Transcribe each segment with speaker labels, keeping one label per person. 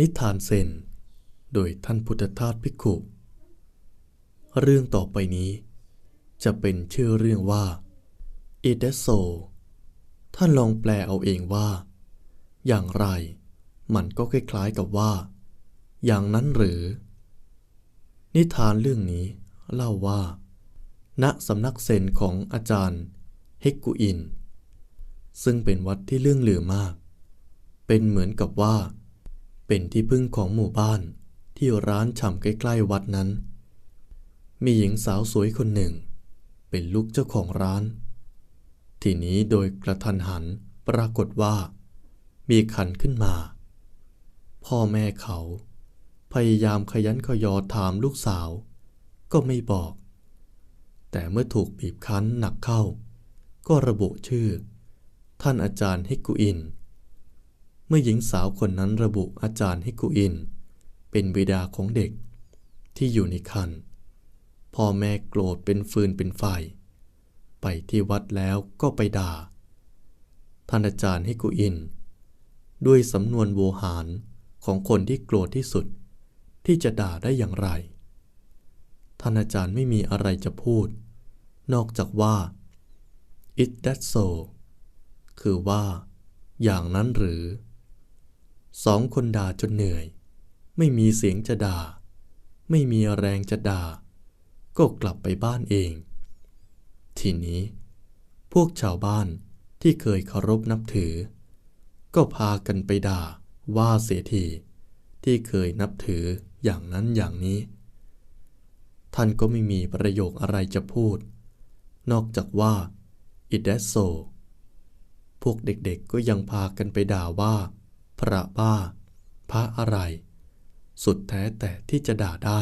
Speaker 1: นิทานเซน โดยท่านพุทธทาสภิกขุ เรื่องต่อไปนี้ จะเป็นชื่อเรื่องว่าอิเดโซ ท่านลองแปลเอาเองว่า อย่างไร มันก็คล้ายๆกับว่า อย่างนั้นหรือ นิทานเรื่องนี้เล่าว่า ณสำนักเซนของอาจารย์เฮกกุอิน ซึ่งเป็นวัดที่เรื่องลือมาก เป็นเหมือนกับว่า เป็นที่พึ่งของหมู่บ้านที่ร้านฉ่ำใกล้ๆวัดนั้น มีหญิงสาวสวยคนหนึ่ง เป็นลูกเจ้าของร้าน ทีนี้โดยกระทันหันปรากฏว่า มีขันขึ้นมา พ่อแม่เขา พยายามขยันขยอถามลูกสาว ก็ไม่บอก แต่เมื่อถูกบีบคั้นหนักเข้า ก็ระบุชื่อ ท่านอาจารย์ฮิกุอิน เมื่อหญิงสาวคนนั้นระบุอาจารย์ฮิกุอิน เป็นบิดาของเด็กที่อยู่ในคันพ่อแม่โกรธเป็นฟืนเป็นไฟ ไปที่วัดแล้วก็ไปด่า ท่านอาจารย์ฮิกุอิน ด้วยสำนวนโวหารของคนที่โกรธที่สุด ที่จะด่าได้อย่างไร ท่านอาจารย์ไม่มีอะไรจะพูด นอกจากว่า it that so คือว่า อย่างนั้นหรือ สองคนด่าจนเหนื่อย ไม่มีเสียงจะด่า ไม่มีแรงจะด่า ก็กลับไปบ้านเอง ทีนี้ พวกชาวบ้านที่เคยเคารพนับถือ ก็พากันไปด่าว่าเสียทีที่เคยนับถืออย่างนั้นอย่างนี้ ท่านก็ไม่มีประโยคอะไรจะพูด นอกจากว่า it that so พวกเด็กๆก็ยังพากันไปด่าว่า พระบ้า พระอะไร สุดแท้แต่ที่จะด่าได้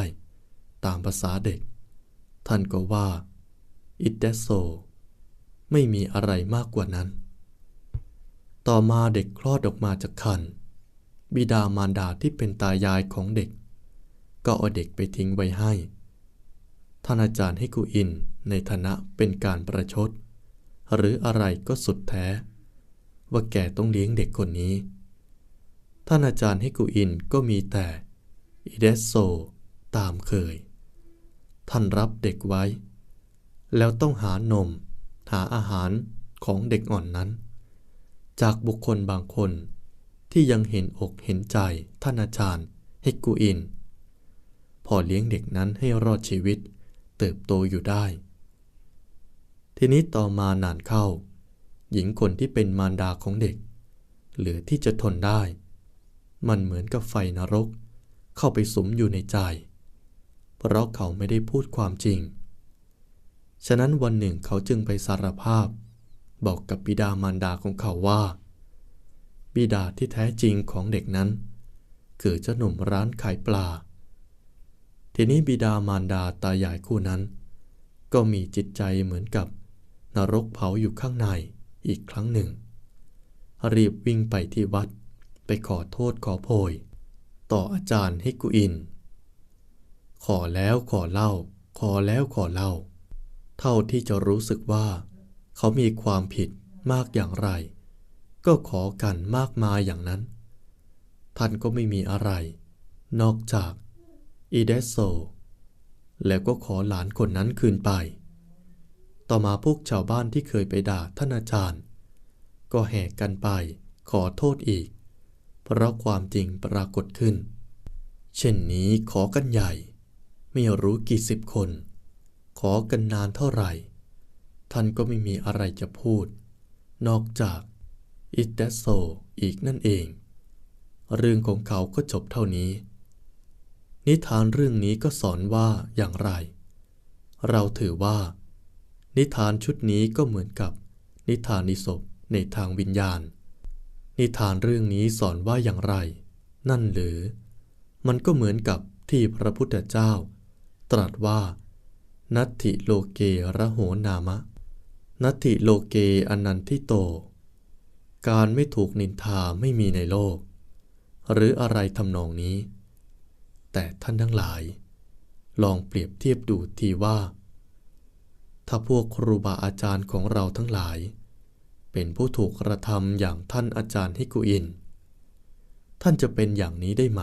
Speaker 1: ตามภาษาเด็ก ท่านก็ว่า it that so ไม่มีอะไรมากกว่านั้น ต่อมาเด็กคลอดออกมาจากคันบิดามารดาที่เป็นตายายของเด็ก ก็เอาเด็กไปทิ้งไว้ให้ ท่านอาจารย์ให้กูอินในฐานะเป็นการประชด หรืออะไรก็สุดแท้ ว่าแกต้องเลี้ยงเด็กคนนี้ ท่านอาจารย์ให้กูอินก็มีแต่อิเดสโซตามเคย ท่านรับเด็กไว้ แล้วต้องหานม หาอาหารของเด็กอ่อนนั้น จากบุคคลบางคนที่ยังเห็นอกเห็นใจท่านอาจารย์ฮกกูอิน พอเลี้ยงเด็กนั้นให้รอดชีวิตเติบโตอยู่ได้ ทีนี้ต่อมานานเข้า หญิงคนที่เป็นมารดาของเด็ก เหลือที่จะทนได้ มันเหมือนกับไฟนรก เข้าไปสุมอยู่ในใจ เพราะเขาไม่ได้พูดความจริง ฉะนั้นวันหนึ่งเขาจึงไปสารภาพ บอกกับบิดามารดาของเขาว่า บิดาที่แท้จริงของเด็กนั้น คือเจ้าหนุ่มร้านขายปลา ทีนี้บิดามารดาตายายคู่นั้น ก็มีจิตใจเหมือนกับนรกเผาอยู่ข้างในอีกครั้งหนึ่ง รีบวิ่งไปที่วัด ไปขอโทษขอโพย ต่ออาจารย์ฮิกุอิน ขอแล้วขอเล่า ขอแล้วขอเล่า เท่าที่จะรู้สึกว่า เขามีความผิดมากอย่างไร ก็ขอกันมากมายอย่างนั้น ท่านก็ไม่มีอะไร นอกจากอีเดโซ แล้วก็ขอหลานคนนั้นคืนไป ต่อมาพวกชาวบ้านที่เคยไปด่าท่านอาจารย์ ก็แห่กันไปขอโทษอีก ราะความจริงปรากฏขึ้น เช่นนี้ขอกันใหญ่ ไม่รู้กี่สิบคน ขอกันนานเท่าไหร่ ท่านก็ไม่มีอะไรจะพูด นอกจากอิตเดโซอีกนั่นเอง เรื่องของเขาก็จบเท่านี้ นิทานเรื่องนี้ก็สอนว่าอย่างไร เราถือว่า นิทานชุดนี้ก็เหมือนกับนิทานนิศพในทางวิญญาณ นิทานเรื่องนี้สอนว่าอย่างไร นั่นหรือ มันก็เหมือนกับที่พระพุทธเจ้า ตรัสว่า นัตถิโลเกระโหนามะ นัตถิโลเกอนันทิโต การไม่ถูกนินทาไม่มีในโลก หรืออะไรทำนองนี้ แต่ท่านทั้งหลาย ลองเปรียบเทียบดูทีว่า ถ้าพวกครูบาอาจารย์ของเราทั้งหลาย เป็นผู้ถูกกระทำอย่างท่านอาจารย์ฮิกุอิน ท่านจะเป็นอย่างนี้ได้ไหม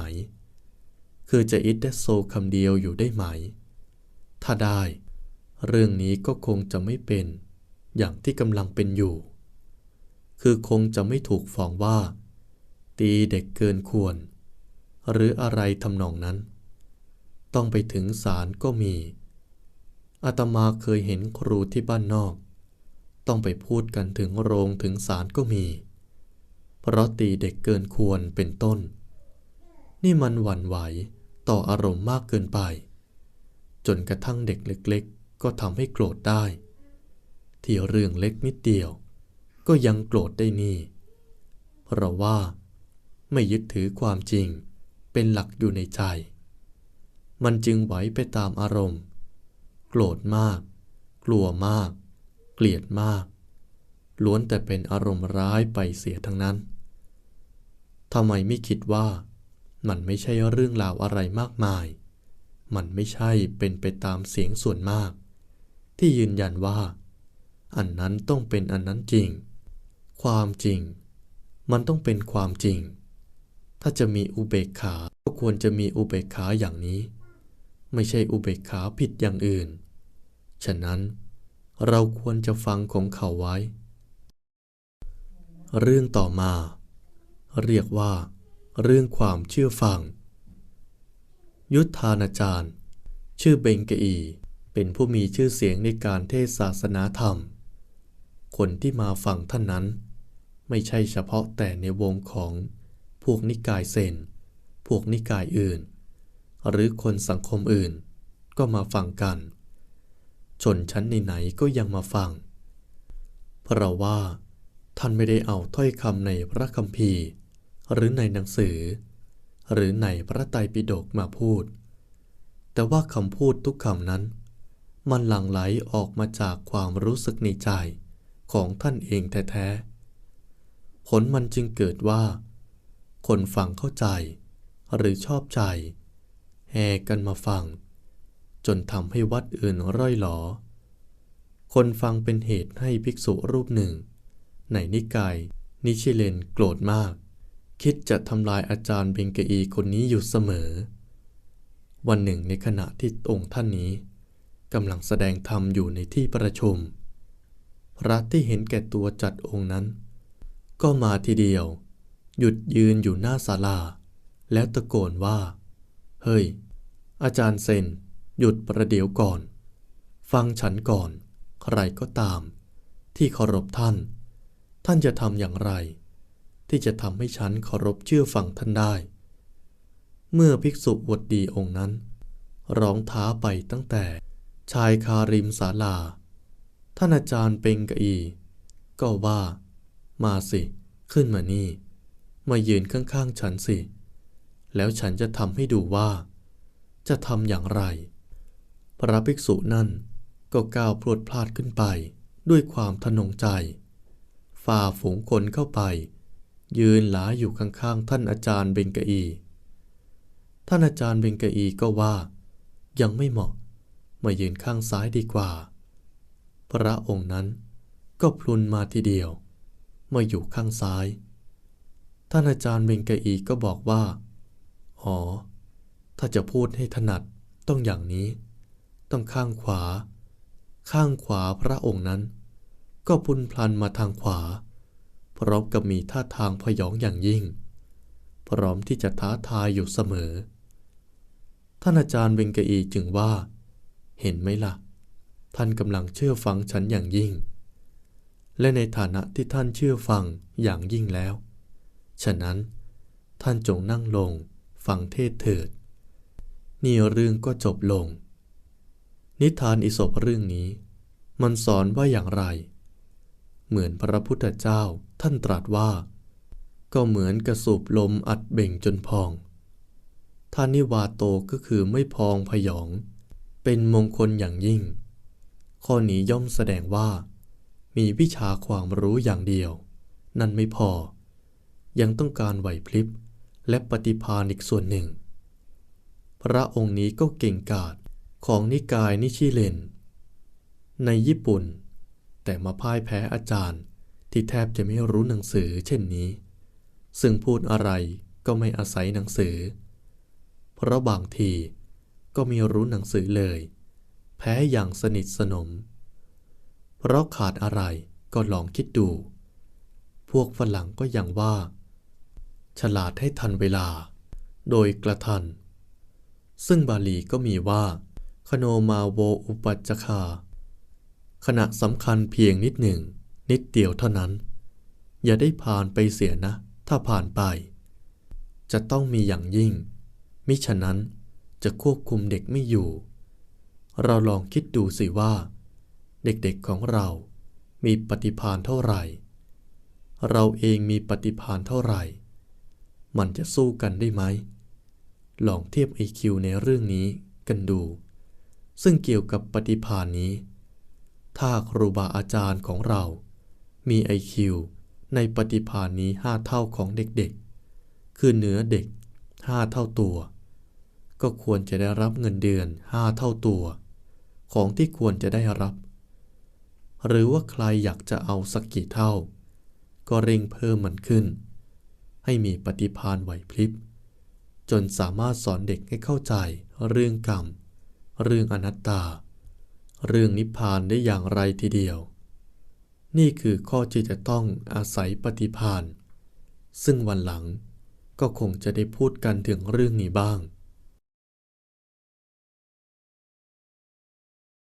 Speaker 1: คือจะอิดเดโซคำเดียวอยู่ได้ไหม ถ้าได้ เรื่องนี้ก็คงจะไม่เป็น อย่างที่กำลังเป็นอยู่ คือคงจะไม่ถูกฟ้องว่า ตีเด็กเกินควร หรืออะไรทำนองนั้น ต้องไปถึงศาลก็มีอาตมาเคยเห็นครูที่บ้านนอก ต้องไปพูดกันถึงโรงถึงศาลก็มี เพราะตีเด็กเกินควรเป็นต้น นี่มันหวั่นไหวต่ออารมณ์มากเกินไป จนกระทั่งเด็กเล็กๆ ก็ทำให้โกรธได้ ที่เรื่องเล็กนิดเดียว ก็ยังโกรธได้นี่ เพราะว่า ไม่ยึดถือความจริงเป็นหลักอยู่ในใจ มันจึงไหวไปตามอารมณ์ โกรธมาก กลัวมาก เกลียดมาก ล้วนแต่เป็นอารมณ์ร้ายไปเสียทั้งนั้นทำไมไม่คิดว่า มันไม่ใช่เรื่องราวอะไรมากมาย มันไม่ใช่เป็นไปตามเสียงส่วนมาก ที่ยืนยันว่า อันนั้นต้องเป็นอันนั้นจริง ความจริง มันต้องเป็นความจริง ถ้าจะมีอุเบกขาก็ควรจะมีอุเบกขาอย่างนี้ ไม่ใช่อุเบกขาผิดอย่างอื่น ฉะนั้น เราควรจะฟังของเขาไว้ เรื่องต่อมา เรียกว่า เรื่องความเชื่อฟัง ยุทธานาจารย์ ชื่อเบงกอี เป็นผู้มีชื่อเสียงในการเทศศาสนาธรรม คนที่มาฟังท่านนั้น ไม่ใช่เฉพาะแต่ในวงของพวกนิกายเซน พวกนิกายอื่น หรือคนสังคมอื่น ก็มาฟังกัน ชนชั้นไหนๆก็ยังมาฟัง เพราะว่า ท่านไม่ได้เอาถ้อยคำในพระคัมภีร์ หรือในหนังสือ หรือในพระไตรปิฎกมาพูด แต่ว่าคำพูดทุกคำนั้น มันหลั่งไหลออกมาจากความรู้สึกในใจของท่านเองแท้ๆ ผลมันจึงเกิดว่า คนฟังเข้าใจ หรือชอบใจ แห่กันมาฟัง จนทำให้วัดอื่นร่อยหลอ คนฟังเป็นเหตุให้ภิกษุรูปหนึ่ง ในนิกาย นิชิเลนโกรธมาก คิดจะทำลายอาจารย์เบงเกอีคนนี้อยู่เสมอ วันหนึ่งในขณะที่องค์ท่านนี้กำลังแสดงธรรมอยู่ในที่ประชุม พระที่เห็นแก่ตัวจัดองค์นั้น ก็มาทีเดียว หยุดยืนอยู่หน้าศาลา แล้วตะโกนว่า เฮ้ย อาจารย์เซน หยุดประเดี๋ยวก่อน ฟังฉันก่อน ใครก็ตาม ที่เคารพท่าน ท่านจะทำอย่างไร ที่จะทำให้ฉันเคารพเชื่อฟังท่านได้ เมื่อภิกษุวดดีองค์นั้น ร้องท้าไปตั้งแต่ชายคาริมศาลา ท่านอาจารย์เปงกะอี ก็ว่า มาสิ ขึ้นมานี่ มายืนข้างๆฉันสิ แล้วฉันจะทำให้ดูว่า จะทำอย่างไร พระภิกษุนั่นก็ก้าวพรวดพลาดขึ้นไปด้วยความทนงใจ ฝ่าฝูงคนเข้าไป ยืนหลาอยู่ข้างๆท่านอาจารย์เบงกะอี ท่านอาจารย์เบงกะอีก็ว่า ยังไม่เหมาะ มายืนข้างซ้ายดีกว่า พระองค์นั้นก็พลุนมาทีเดียว มาอยู่ข้างซ้าย ท่านอาจารย์เบงกะอีก็บอกว่า อ๋อ ถ้าจะพูดให้ถนัดต้องอย่างนี้ ต้องข้างขวา ข้างขวาพระองค์นั้น ก็พุนพลันมาทางขวา พร้อมกับมีท่าทางพยองอย่างยิ่ง พร้อมที่จะท้าทายอยู่เสมอ ท่านอาจารย์เบงกอีจึงว่า เห็นไหมล่ะ ท่านกำลังเชื่อฟังฉันอย่างยิ่ง และในฐานะที่ท่านเชื่อฟังอย่างยิ่งแล้ว ฉะนั้น ท่านจงนั่งลงฟังเทศเถิด นี่เรื่องก็จบลง นิทานอิศบเรื่องนี้ มันสอนว่าอย่างไร เหมือนพระพุทธเจ้าท่านตรัสว่า ก็เหมือนกระสูบลมอัดเบ่งจนพองท่านิวาโตก็คือไม่พองพยอง เป็นมงคลอย่างยิ่ง ข้อนี้ย่อมแสดงว่า มีวิชาความรู้อย่างเดียว นั่นไม่พอ ยังต้องการไหวพลิบและปฏิภาณอีกส่วนหนึ่ง พระองค์นี้ก็เก่งกาจ ของนิกายนิชิเลน ในญี่ปุ่น แต่มาพ่ายแพ้อาจารย์ที่แทบจะไม่รู้หนังสือเช่นนี้ ซึ่งพูดอะไรก็ไม่อาศัยหนังสือ เพราะบางทีก็ไมีรู้หนังสือเลย แพ้อย่างสนิทสนม เพราะขาดอะไรก็ลองคิดดู พวกฝรั่งก็ยังว่า ฉลาดให้ทันเวลา โดยกระทัน ซึ่งบาลีก็มีว่า คโนมาโวอุปัจคาขณะสำคัญเพียงนิดหนึ่ง นิดเดียวเท่านั้น อย่าได้ผ่านไปเสียนะ ถ้าผ่านไป จะต้องมีอย่างยิ่ง มิฉะนั้นจะควบคุมเด็กไม่อยู่ เราลองคิดดูสิว่า เด็กๆของเรา มีปฏิภาณเท่าไหร่ เราเองมีปฏิภาณเท่าไหร่ มันจะสู้กันได้ไหมลองเทียบ IQ ในเรื่องนี้กันดู ซึ่งเกี่ยวกับปฏิภาณนี้ ถ้าครูบาอาจารย์ของเรา มี IQ ในปฏิภาณนี้ห้าเท่าของเด็กๆ คือเหนือเด็กห้าเท่าตัว ก็ควรจะได้รับเงินเดือนห้าเท่าตัว ของที่ควรจะได้รับ หรือว่าใครอยากจะเอาสักกี่เท่า ก็เร่งเพิ่มมันขึ้น ให้มีปฏิภาณไหวพริบจนสามารถสอนเด็กให้เข้าใจเรื่องกรรม เรื่องอนัตตา เรื่องนิพพานได้อย่างไรทีเดียว นี่คือข้อที่จะต้องอาศัยปฏิภาณซึ่งวันหลังก็คงจะได้พูดกันถึงเรื่องนี้บ้าง